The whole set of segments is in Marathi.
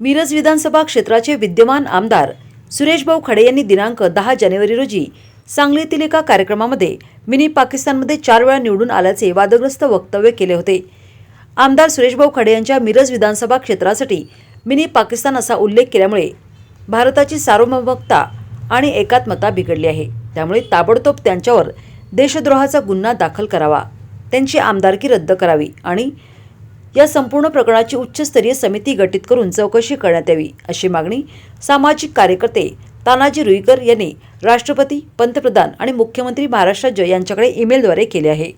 मिरज विधानसभा क्षेत्राचे विद्यमान आमदार सुरेशभाऊ खडे यांनी दिनांक दहा जानेवारी रोजी सांगलीतील एका कार्यक्रमामध्ये मिनी पाकिस्तानमध्ये चार वेळा निवडून आल्याचे वादग्रस्त वक्तव्य केले होते. आमदार सुरेशभाऊ खडे यांच्या मिरज विधानसभा क्षेत्रासाठी मिनी पाकिस्तान असा उल्लेख केल्यामुळे भारताची सार्वभौमकता आणि एकात्मता बिघडली आहे. त्यामुळे ताबडतोब त्यांच्यावर देशद्रोहाचा गुन्हा दाखल करावा त्यांची आमदारकी रद्द करावी आणि या संपूर्ण प्रकरणाची उच्चस्तरीय समिती गठीत करून चौकशी करण्यात यावी अशी मागणी सामाजिक कार्यकर्ते तानाजी रुईकर यांनी राष्ट्रपती पंतप्रधान आणि मुख्यमंत्री महाराष्ट्र राज्य यांच्याकडे ईमेलद्वारे केले आहे.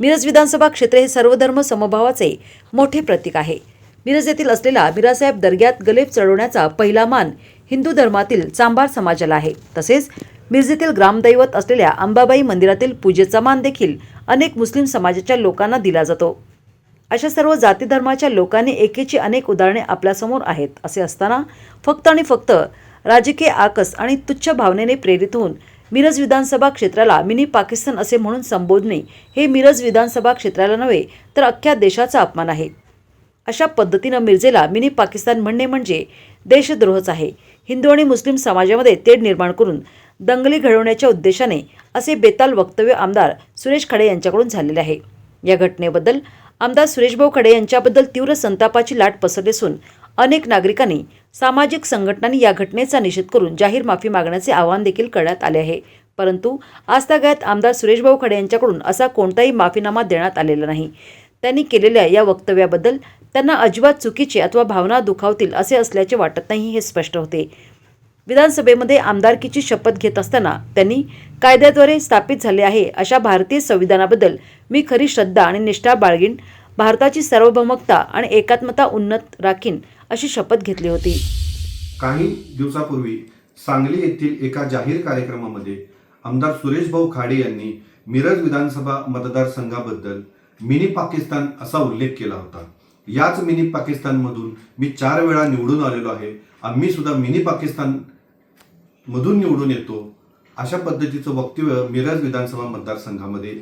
मिरज विधानसभा क्षेत्र हे सर्वधर्म समभावाचे मोठे प्रतीक आहे. मिरज येथील असलेला मिरासाहेब दर्ग्यात गलेब चढवण्याचा पहिला मान हिंदू धर्मातील चांभार समाजाला आहे. तसेच मिरजेतील ग्रामदैवत असलेल्या अंबाबाई मंदिरातील पूजेचा मान देखील अनेक मुस्लिम समाजाच्या लोकांना दिला जातो. अशा सर्व जाती धर्माच्या लोकांनी एकेची अनेक उदाहरणे आपल्यासमोर आहेत असे असताना फक्त आणि फक्त राजकीय आकस आणि तुच्छ भावनेने प्रेरित होऊन मिरज विधानसभा क्षेत्राला मिनी पाकिस्तान असे म्हणून संबोधणे हे मिरज विधानसभा क्षेत्राला नव्हे तर अख्ख्या देशाचा अपमान आहे. अशा पद्धतीनं मिरजेला मिनी पाकिस्तान म्हणणे म्हणजे देशद्रोहच आहे. हिंदू आणि मुस्लिम समाजामध्ये तेढ निर्माण करून दंगली घडवण्याच्या उद्देशाने असे बेताल वक्तव्य आमदार सुरेश खडे यांच्याकडून झालेले आहे. या घटनेबद्दल आमदार सुरेशभाऊ खडे यांच्याबद्दल तीव्र संतापाची लाट पसरली असून अनेक नागरिकांनी सामाजिक संघटनांनी या घटनेचा निषेध करून जाहीर माफी मागण्याचे आवाहन देखील करण्यात आले आहे. परंतु आजतागायत आमदार सुरेशभाऊ खडे यांच्याकडून असा कोणताही माफीनामा देण्यात आलेला नाही. त्यांनी केलेल्या या वक्तव्याबद्दल त्यांना अजिबात चुकीचे अथवा भावना दुखावतील असे असल्याचे वाटत नाही हे स्पष्ट होते. विधानसभेमध्ये आमदारकीची शपथ घेत असताना त्यांनी कायद्याद्वारे स्थापित झाले आहे अशा भारतीय संविधानाबद्दल मी खरी श्रद्धा आणि निष्ठा बाळगीन भारताची सार्वभौमकता आणि एकात्मता उन्नत राखीन अशी शपथ घेतली होती. काही दिवसापूर्वी सांगली येथील एका जाहीर कार्यक्रमामध्ये आमदार सुरेश भाऊ खाडे यांनी मिरज विधानसभा मतदारसंघाबद्दल मिनी पाकिस्तान असा उल्लेख केला होता. याच मिनी पाकिस्तानमधून मी चार वेळा निवडून आलेलो आहे. आम्ही सुद्धा मिनी पाकिस्तान मधून निवडून येतो. अशा पद्धतीचं वक्तव्य मिरज विधानसभा मतदारसंघामध्ये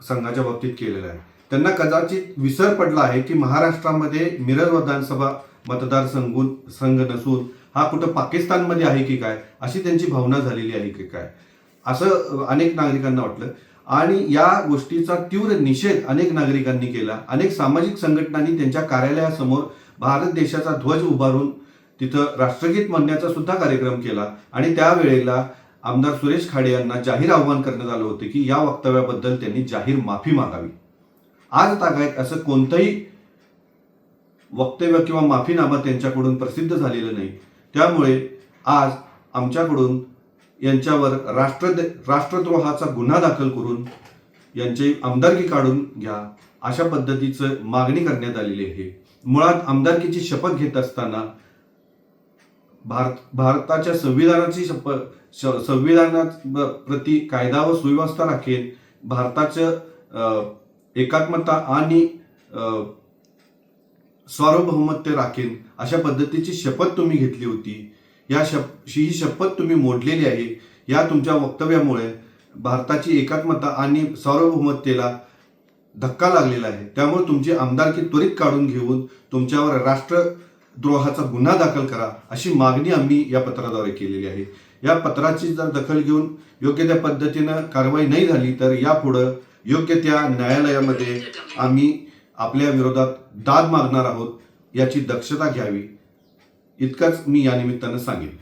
संघाच्या बाबतीत केलेलं आहे. त्यांना कदाचित विसर पडला आहे की महाराष्ट्रामध्ये मिरज विधानसभा मतदारसंघ संघ नसून हा कुठं पाकिस्तानमध्ये आहे की काय अशी त्यांची भावना झालेली आहे की काय. असं अनेक नागरिकांना वाटलं. आणि या गोष्टीचा तीव्र निषेध अनेक नागरिकांनी केला. अनेक सामाजिक संघटनांनी त्यांच्या कार्यालयासमोर भारत देशाचा ध्वज उभारून तिथं राष्ट्रगीत म्हणण्याचा सुद्धा कार्यक्रम केला. आणि त्यावेळेला आमदार सुरेश खाडे यांना जाहीर आव्हान करण्यात आलं होतं की या वक्तव्याबद्दल त्यांनी जाहीर माफी मागावी. आज तागायत असं कोणतंही वक्तव्य किंवा माफीनामा त्यांच्याकडून प्रसिद्ध झालेलं नाही. त्यामुळे आज आमच्याकडून यांच्यावर राष्ट्र राष्ट्रद्रोहाचा गुन्हा दाखल करून यांची आमदारकी काढून घ्या अशा पद्धतीचं मागणी करण्यात आलेली आहे. मुळात आमदारकीची शपथ घेत असताना भारत भारताच्या संविधानाची शपथ श- संविधानात ब- प्रती कायदा व सुव्यवस्था राखेल भारताचं एकात्मता आणि सार्वभौमत्व सार्वभौमत्य राखेल अशा पद्धतीची शपथ तुम्ही घेतली होती. या शप ही शपथ तुम्ही मोडलेली आहे. या तुमच्या वक्तव्यामुळे भारताची एकात्मता आणि सार्वभौमतेला धक्का लागलेला आहे. त्यामुळे तुमची आमदारकी त्वरित काढून घेऊन तुमच्यावर राष्ट्र द्रोहाचा गुन्हा दाखल करा अशी मागणी आम्ही या पत्राद्वारे केलेली आहे. या पत्राची जर दखल घेऊन योग्य त्या पद्धतीनं कारवाई नाही झाली तर यापुढं योग्य त्या न्यायालयामध्ये आम्ही आपल्या विरोधात दाद मागणार आहोत याची दक्षता घ्यावी. इतकंच मी या निमित्तानं सांगेन.